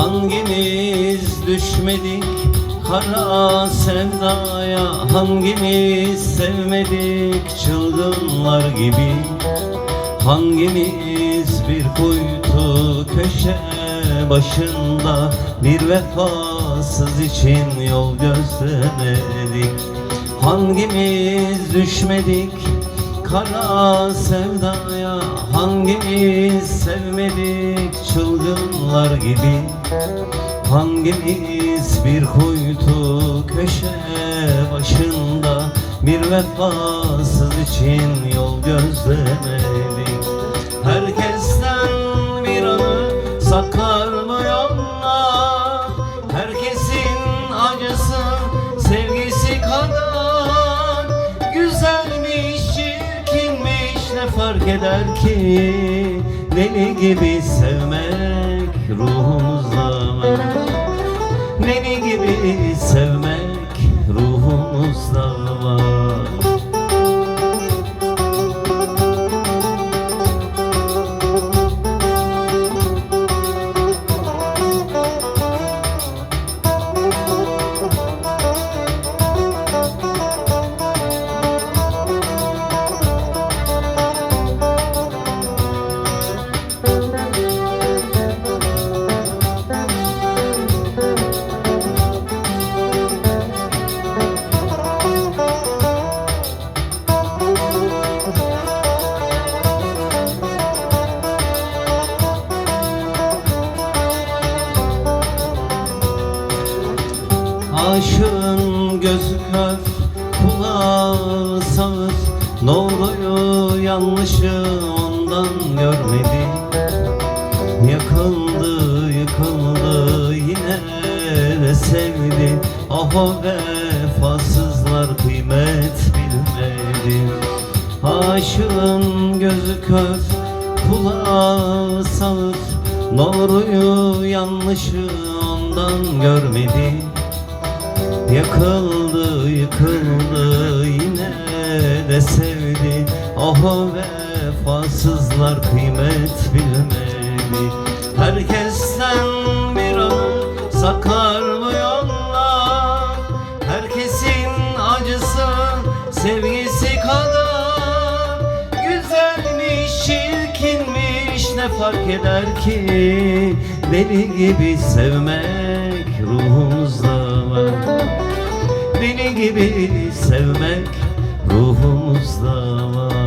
Hangimiz düşmedik kara sevdaya Hangimiz sevmedik? Çılgınlar gibi. Hangimiz bir kuytu köşe başında? Bir vefasız için yol gözlemedik Hangimiz düşmedik? Kara sevdaya Hangimiz sevmedik çılgınlar gibi Hangimiz bir kuytu köşe başında? Bir vefasız için yol gözlemedik. Herkesten bir anı yollar? Herkesin acısı sevgisi kadar. Güzelmiş çirkinmiş ne fark eder ki? Deli gibi sevmek ruhumuzda Deli gibi sevmek ruhumuzda var Aşığın gözü kör, kulağı sağır. Doğruyu yanlışı ondan görmedi. Yakıldı, yıkıldı yine de sevdi. Ah o vefasızlar kıymet bilmedi. Aşığın gözü kör, kulağı sağır. Doğruyu yanlışı ondan görmedi Yakıldı, yıkıldı yine de sevdi. Ah o vefasızlar kıymet bilmedi. Herkesten bir mı yollar. Herkesin acısı sevgisi kadar. Güzelmiş, çirkinmiş ne fark eder ki? Deli gibi sevmek ruhumuzda gibi sevmek ruhumuzda var